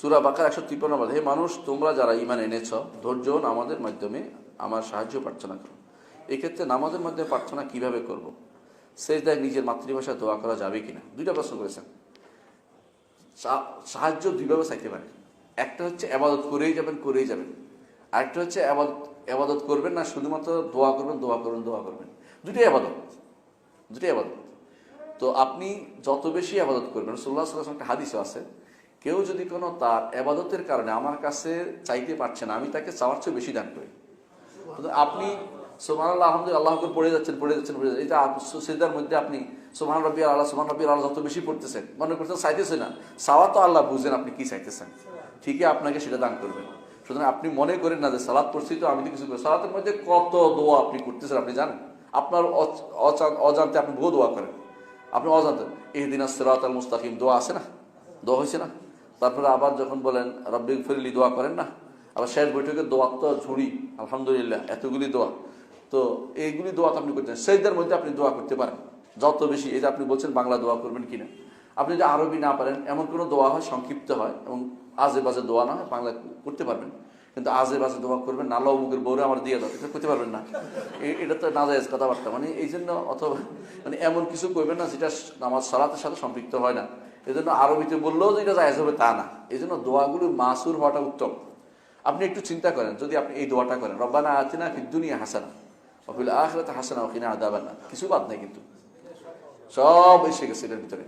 সুরা বাকার একশো তিপ্পান্ন নম্বর হে মানুষ, তোমরা যারা ইমান এনেছ, ধৈর্য আমাদের মাধ্যমে আমার সাহায্য প্রার্থনা করো। এক্ষেত্রে নামাজের মাধ্যমে প্রার্থনা কীভাবে করব। শেষ দেয় নিজের মাতৃভাষায় দোয়া করা যাবে কিনা? দুইটা প্রশ্ন করেছেন। সাহায্য দুইভাবে চাইতে পারে। একটা হচ্ছে আবাদত করেই যাবেন করেই যাবেন। আরেকটা হচ্ছে আবাদত আবাদত করবেন না, শুধুমাত্র দোয়া করবেন দোয়া করবেন দোয়া করবেন। দুটোই আবাদত। দুটোই আবাদত। তো আপনি যত বেশি আবাদত করবেন সোল্লা সাল্লাম একটা হাদিসও আছে কেউ যদি কোনো তার আবাদতের কারণে আমার কাছে চাইতে পারছে না, আমি তাকে চাওয়ার চেয়ে বেশি দান করি। আপনি সোমান আল্লাহ আহমদুল আল্লাহ করে পড়ে যাচ্ছেন পড়ে যাচ্ছেন পড়ে যাচ্ছেন। এটা মধ্যে আপনি সোমান রবি আল্লাহ সোমান রবি আল্লাহ যত বেশি পড়তেছেন, মনে করতেন চাইতেছে না। চাওয়া তো আল্লাহ, বুঝেন আপনি কি চাইতেছেন। ঠিকই আপনাকে সেটা দান করবেন। সুতরাং আপনি মনে করেন না যে সালাদ পড়ছি তো আমি তো কিছু করি। সালাতের মধ্যে কত দোয়া আপনি করতেছেন আপনি জানেন? আপনার অজান্তে আপনি বহু দোয়া করেন। আপনি অজান্তে এই দিন সিরাত আল মুস্তাকিম দোয়া আছে না? দোয়া হয়েছে না? তারপরে আবার যখন বলেন রব্বিক ফিরলি দোয়া করেন না? আবার শেষ বৈঠকে দোয়া তো ঝুড়ি, আলহামদুলিল্লাহ, এতগুলি দোয়া। তো এইগুলি দোয়া তো আপনি করতেন সেইদের মধ্যে আপনি দোয়া করতে পারেন। যত বেশি, এই যে আপনি বলছেন বাংলা দোয়া করবেন কি না আপনি যদি আরবি না পারেন, এমন কোনো দোয়া হয়, সংক্ষিপ্ত হয় এবং আজে বাজে দোয়া না হয় বাংলা করতে পারবেন। কিন্তু আজে বাজে দোয়া করবেন, না লাউ মুখের বউরে আমার দিয়ে দাও। এটা করতে পারবেন না। এটা তো নাজায়জ কথাবার্তা। মানে এই জন্য অথবা মানে এমন কিছু করবেন না যেটা আমার সালাতের সাথে সম্পৃক্ত হয় না। এই জন্য আরবিতে বললেও যে এটা জায়েজ হবে তা না। এই জন্য দোয়াগুলো মাসুর হওয়াটা উত্তম। আপনি একটু চিন্তা করেন, যদি আপনি এই দোয়াটা করেন, রব্বানা আতিনা ফিদ্দুনিয়া হাসানা অফিল আখরাতে হাসানা ওখিনা আদাবানা কিছু বাদ নাই কিন্তু। সব এসে গেছে এটার ভিতরে।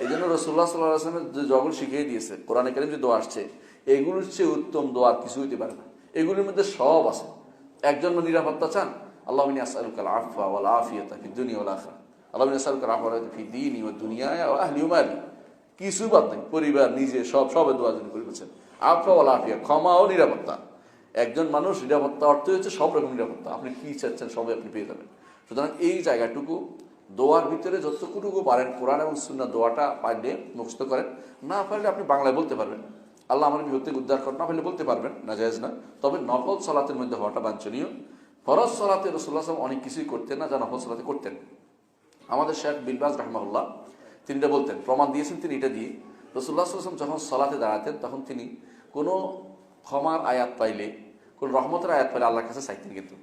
এই জন্য রসুল্লাহ সাল্লাহ আসলামের যে জগল শিখিয়ে দিয়েছে, কোরআনে কারিম যে দোয়া আসছে, এগুলোর চেয়ে উত্তম দোয়া কিছু হইতে পারে না। এগুলির মধ্যে সব আছে। একজন নিরাপত্তা চান, আল্লাহ আসালুকাল আফা ওয়াল আফিয়াতা ফি দুনিয়া ওয়াল আখরা আল্লাহ আসালুকাল আফা ফি দিনি ওয়া দুনিয়ায় মালি। কিছু বাদ নেই। পরিবার, নিজে, সব, সবের দোয়া জন্য করে বলছেন আফা ওয়াল আফিয়া ক্ষমা ও নিরাপত্তা। একজন মানুষ নিরাপত্তা অর্থ হচ্ছে সব রকম নিরাপত্তা। আপনি কি চাচ্ছেন সবই আপনি পেয়ে যাবেন। সুতরাং এই জায়গাটুকু দোয়ার ভিতরে যতটুকু পারেন কোরআন এবং সুন্না দোয়াটা পারলে মুখস্থ করেন। না পারলে আপনি বাংলায় বলতে পারবেন। আল্লাহ আমার বিভক্তি উদ্ধার করেন। না পারলে বলতে পারবেন না জায়েজ না তবে নকল সলাতের মধ্যে হওয়াটা বাঞ্ছনীয়। ফরজ সলাতে রসুল্লাহ অনেক কিছুই করতেন না যা নকল সলাতে করতেন। আমাদের শেখ বিনবাজ রহমাউল্লাহ তিনি এটা বলতেন, প্রমাণ দিয়েছেন তিনি এটা দিয়ে। রসুল্লাহ আসলাম যখন সলাতে দাঁড়াতেন তখন তিনি কোনো ক্ষমার আয়াত পাইলে, কোন রহমতের আয়াত পাইলে আল্লাহর কাছে চাইতেন কিন্তু।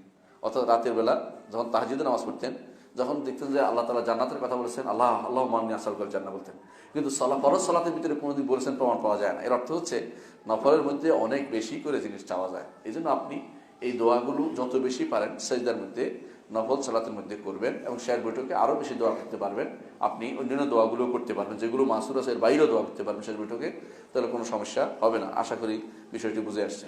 অর্থাৎ রাতের বেলা যখন তাহাজুদে নামাজ পড়তেন যখন দেখতেন যে আল্লাহ তালা জান্নাতের কথা বলেছেন, আল্লাহ আল্লাহ মান্নি আসাল করে জান্না বলতেন। কিন্তু সলা, ফরজ সলাতের ভিতরে কোনোদিন বলেছেন প্রমাণ পাওয়া যায় না। এর অর্থ হচ্ছে নফরের মধ্যে অনেক বেশি করে জিনিস চাওয়া যায়। এই আপনি এই দোয়াগুলো যত বেশি পারেন, সেজদার মধ্যে, নফল সালাতের মধ্যে করবেন এবং শেয়ার বৈঠকে আরও বেশি দোয়া করতে পারবেন। আপনি অন্যান্য দোয়াগুলো করতে পারবেন। যেগুলো মাসুর আছে এর বাইরেও দোয়া করতে পারবেন শেয়ার বৈঠকে, তাহলে কোনো সমস্যা হবে না। আশা করি বিষয়টি বুঝে আসছে।